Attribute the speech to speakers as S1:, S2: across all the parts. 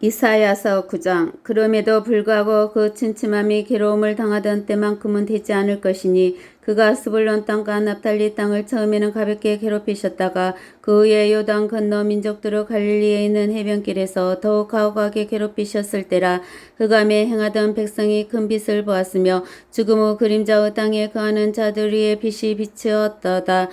S1: 이사야서 9장 그럼에도 불구하고 그 침침함이 괴로움을 당하던 때만큼은 되지 않을 것이니 그가 스불론 땅과 납달리 땅을 처음에는 가볍게 괴롭히셨다가 그 후에 요단 건너 민족들을 갈릴리에 있는 해변길에서 더욱 가혹하게 괴롭히셨을 때라 흑암에 행하던 백성이 큰 빛을 보았으며 죽음 후 그림자의 땅에 거하는 자들 위에 빛이 비치었도다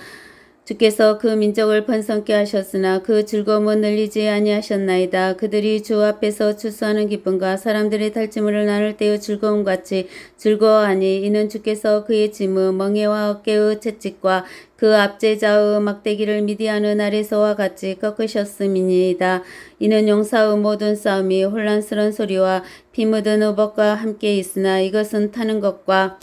S1: 주께서 그 민족을 번성케 하셨으나 그 즐거움은 늘리지 아니하셨나이다. 그들이 주 앞에서 추수하는 기쁨과 사람들의 탈취물을 나눌 때의 즐거움 같이 즐거워하니 이는 주께서 그의 짐의 멍에와 어깨의 채찍과 그 압제자의 막대기를 미디하는 아래서와 같이 꺾으셨음이니이다. 이는 용사의 모든 싸움이 혼란스러운 소리와 피 묻은 의복과 함께 있으나 이것은 타는 것과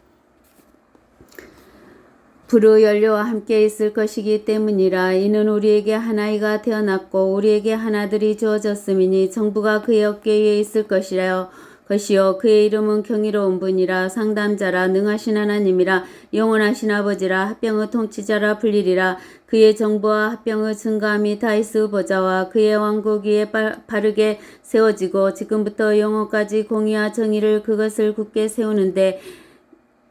S1: 불의 연료와 함께 있을 것이기 때문이라 이는 우리에게 한 아이가 태어났고 우리에게 한 아들이 주어졌음이니 정부가 그의 어깨 위에 있을 것이라요. 것이요 그의 이름은 경이로운 분이라 상담자라 능하신 하나님이라 영원하신 아버지라 합병의 통치자라 불리리라. 그의 정부와 합병의 증감이 다이스 보좌와 그의 왕국 위에 바, 바르게 세워지고 지금부터 영원까지 공의와 정의를 그것을 굳게 세우는데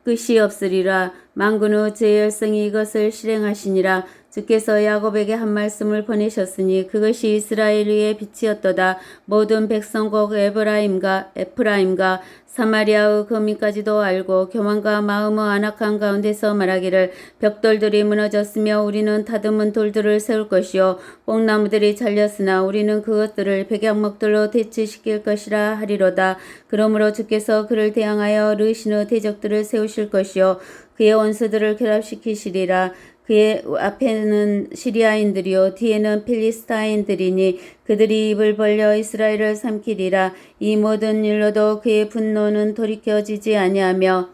S1: 끝이 없으리라 만군의 제 열성이 이것을 실행하시니라 주께서 야곱에게 한 말씀을 보내셨으니 그것이 이스라엘 위의 빛이었도다. 모든 백성국 에브라임과 에프라임과 사마리아의 거민까지도 알고 교만과 마음의 안악한 가운데서 말하기를 벽돌들이 무너졌으며 우리는 다듬은 돌들을 세울 것이요 뽕나무들이 잘렸으나 우리는 그것들을 백양목들로 대치시킬 것이라 하리로다. 그러므로 주께서 그를 대항하여 르신의 대적들을 세우실 것이요 그의 원수들을 결합시키시리라. 그의 앞에는 시리아인들이요 뒤에는 필리스타인들이니 그들이 입을 벌려 이스라엘을 삼키리라. 이 모든 일로도 그의 분노는 돌이켜지지 아니하며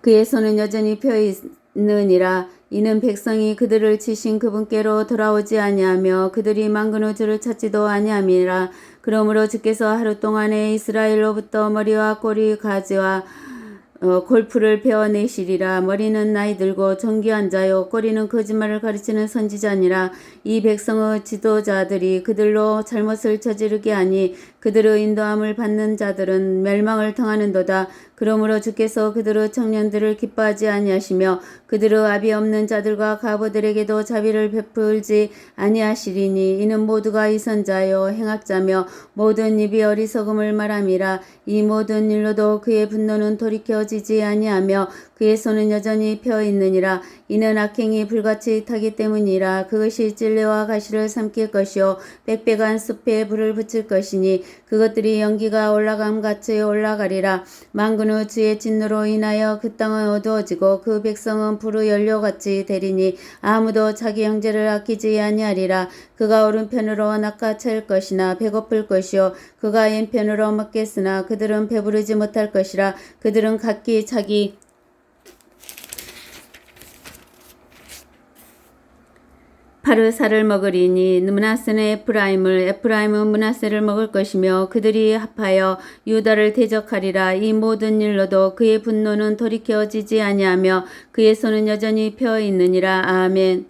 S1: 그의 손은 여전히 펴 있느니라. 이는 백성이 그들을 치신 그분께로 돌아오지 아니하며 그들이 망근의 주를 찾지도 아니함이라. 그러므로 주께서 하루 동안에 이스라엘로부터 머리와 꼬리 가지와 어, 골프를 베어내시리라. 머리는 나이 들고 정귀한 자요. 꼬리는 거짓말을 가르치는 선지자니라. 이 백성의 지도자들이 그들로 잘못을 저지르게 하니 그들의 인도함을 받는 자들은 멸망을 당하는도다. 그러므로 주께서 그들의 청년들을 기뻐하지 아니하시며 그들의 아비 없는 자들과 가보들에게도 자비를 베풀지 아니하시리니 이는 모두가 이선자요 행악자며 모든 입이 어리석음을 말함이라. 이 모든 일로도 그의 분노는 돌이켜지지 아니하며 그의 손은 여전히 펴 있느니라. 이는 악행이 불같이 타기 때문이라. 그것이 찔레와 가시를 삼킬 것이요 빽빽한 숲에 불을 붙일 것이니 그것들이 연기가 올라감 같이 올라가리라. 망군의 주의 진노로 인하여 그 땅은 어두워지고 그 백성은 불의 연료같이 되리니 아무도 자기 형제를 아끼지 아니하리라. 그가 오른편으로 낚아챌 것이나 배고플 것이요. 그가 왼편으로 먹겠으나 그들은 배부르지 못할 것이라. 그들은 각기 자기 파르사를 먹으리니 문하세는 에프라임을 에프라임은 문하세를 먹을 것이며 그들이 합하여 유다를 대적하리라. 이 모든 일로도 그의 분노는 돌이켜지지 아니하며 그의 손은 여전히 펴 있느니라. 아멘